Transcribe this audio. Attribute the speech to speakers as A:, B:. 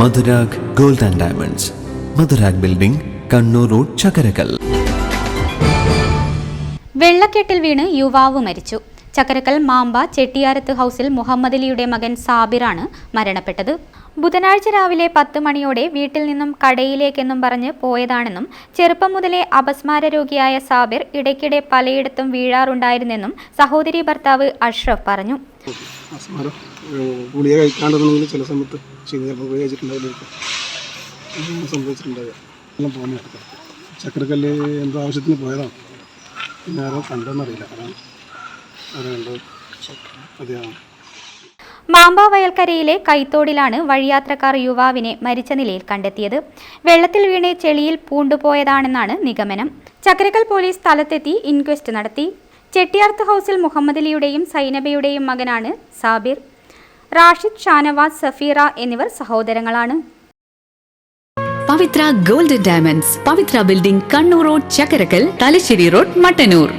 A: Madhurag gold and diamonds. Madhurag building Kannur road Chakkarakkal
B: വെള്ളക്കെട്ടിൽ വീണ് യുവാവ് മരിച്ചു. ചക്കരക്കൽ മാമ്പ ചെട്ടിയാരത്ത് ഹൗസിൽ മുഹമ്മദ് അലിയുടെ മകൻ സാബിറാണ് മരണപ്പെട്ടത്. ബുധനാഴ്ച രാവിലെ പത്ത് മണിയോടെ വീട്ടിൽ നിന്നും കടയിലേക്കെന്നും പറഞ്ഞ് പോയതാണെന്നും ചെറുപ്പം മുതലേ അപസ്മാര രോഗിയായ സാബിർ ഇടയ്ക്കിടെ പലയിടത്തും വീഴാറുണ്ടായിരുന്നെന്നും സഹോദരി ഭർത്താവ് അഷ്റഫ് പറഞ്ഞു.
C: ഗുളിക കഴിക്കാണ്ടെന്നുണ്ടെങ്കിൽ ചില സമയത്ത് ചെയ്ത് ചിലപ്പോൾ ഗുളിക കഴിച്ചിട്ടുണ്ടാവില്ല സംഭവിച്ചിട്ടുണ്ടാവുക എല്ലാം ചക്കരക്കല്ല് എന്തോ ആവശ്യത്തിന് പോയതാണ്. പിന്നെ ആരോ കണ്ടെന്നറിയില്ല അതാണ് ആരോ
B: കൈത്തോടിലാണ് വഴിയാത്രക്കാർ യുവാവിനെ മരിച്ച നിലയിൽ കണ്ടെത്തിയത്. വെള്ളത്തിൽ വീണ് ചെളിയിൽ പൂണ്ടുപോയതാണെന്നാണ് നിഗമനം. ചക്കരക്കൽ പോലീസ് സ്ഥലത്തെത്തി ഇൻക്വസ്റ്റ് നടത്തി. ചെട്ടിയാർത്ത് ഹൗസിൽ മുഹമ്മദ് അലിയുടെയും സൈനബയുടെയും മകനാണ് സാബിർ. റാഷിദ് ഷാനവാസ് സഫീറ എന്നിവർ സഹോദരങ്ങളാണ്.
D: Pavithra golden diamonds Pavithra building Kannur road Chakkarakkal Thalassery road Mattannur.